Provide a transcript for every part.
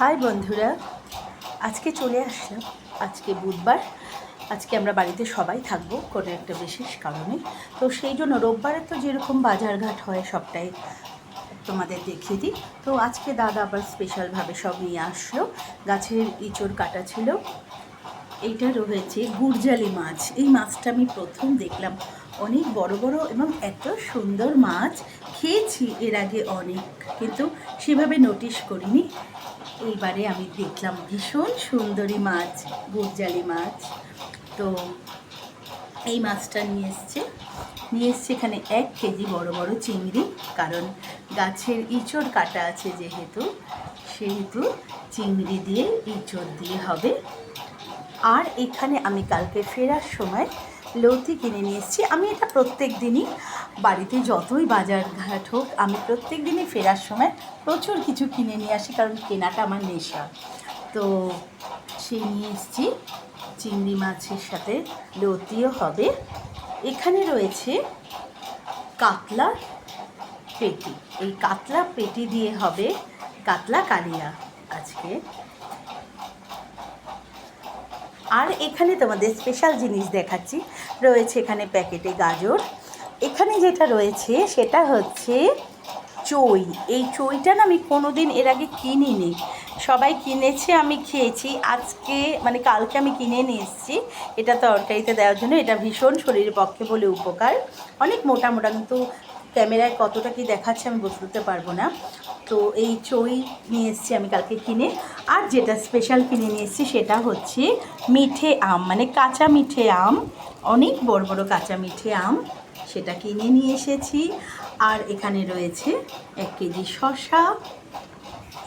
High বন্ধুরা, আজকে চলে আসলাম। আজকে বুধবার, আজকে আমরা বাড়িতে সবাই থাকব কোনো একটা বিশেষ কারণে। তো সেই জন্য রোববারে তো যেরকম বাজারঘাট হয় সবটাই তোমাদের দেখিয়ে দিই। তো আজকে দাদা আবার স্পেশালভাবে সব নিয়ে আসলো। গাছের ইঁচড় কাটা ছিল। এইটা রয়েছে গুরজালি মাছ। এই মাছটা আমি প্রথম দেখলাম। অনেক বড় বড় এবং এত সুন্দর মাছ। খেয়েছি এর আগে অনেক, কিন্তু সেভাবে নোটিশ করিনি। এইবারে আমি দেখলাম ভীষণ সুন্দরী মাছ, গুরজালি মাছ। তো এই মাছটা নিয়ে এসছে। নিয়ে এসছে এখানে এক কেজি বড় বড় চিংড়ি, কারণ গাছের ইঁচড় কাটা আছে যেহেতু, সেহেতু চিংড়ি দিয়ে ইঁচড় দিয়ে হবে। আর এখানে আমি কালকে ফেরার সময় লতি কিনে নিয়ে এসেছি। আমি এটা প্রত্যেক দিনই বাড়িতে যতই বাজার ঘাট হোক, আমি প্রত্যেক দিনই ফেরার সময় প্রচুর কিছু কিনে নিয়ে আসি, কারণ কেনাটা আমার নেশা। তো সেই নিয়ে এসেছি। চিংড়ি মাছের সাথে লতিও হবে। এখানে রয়েছে কাতলা পেটি। এই কাতলা পেটি দিয়ে হবে কাতলা কালিয়া। আজকে আর এখানে তোমাদের স্পেশাল জিনিস দেখাচ্ছি। রয়েছে এখানে প্যাকেটে গাজর। এখানে যেটা রয়েছে সেটা হচ্ছে চই। এই চইটা না আমি কোনো দিন এর আগে কিনিনি। সবাই কিনেছে, আমি খেয়েছি। আজকে মানে কালকে আমি কিনে নিয়ে এসেছি। এটা তরকারিতে দেওয়ার জন্য। এটা ভীষণ শরীরের পক্ষে বলে উপকার। অনেক মোটা মোটা, কিন্তু ক্যামেরায় কতটা কি দেখাচ্ছে আমি বুঝতে পারব না। তো এই চই নিয়ে এসেছি আমি কালকে কিনে। আর যেটা স্পেশাল কিনে নিয়ে এসেছি সেটা হচ্ছে মিঠে আম মানে কাঁচা মিঠে আম, অনেক বড় বড় কাঁচা মিঠে আম সেটা কিনে নিয়ে এসেছি। আর এখানে রয়েছে এক কেজি শশা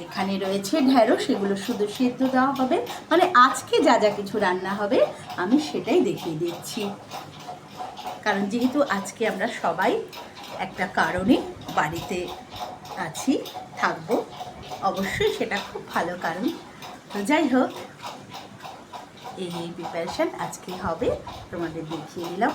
এখানে রয়েছে ঢ্যাঁড়স সেগুলো শুধু সেদ্ধ দেওয়া হবে। মানে আজকে যা যা কিছু রান্না হবে আমি সেটাই দেখিয়ে দিচ্ছি। কারণ যেহেতু আজকে আমরা সবাই একটা কারণে বাড়িতে আছি, থাকব। অবশ্যই সেটা খুব ভালো কারণ। তো যাই হোক, এই প্রিপারেশান আজকে হবে। তোমাদের দেখিয়ে দিলাম।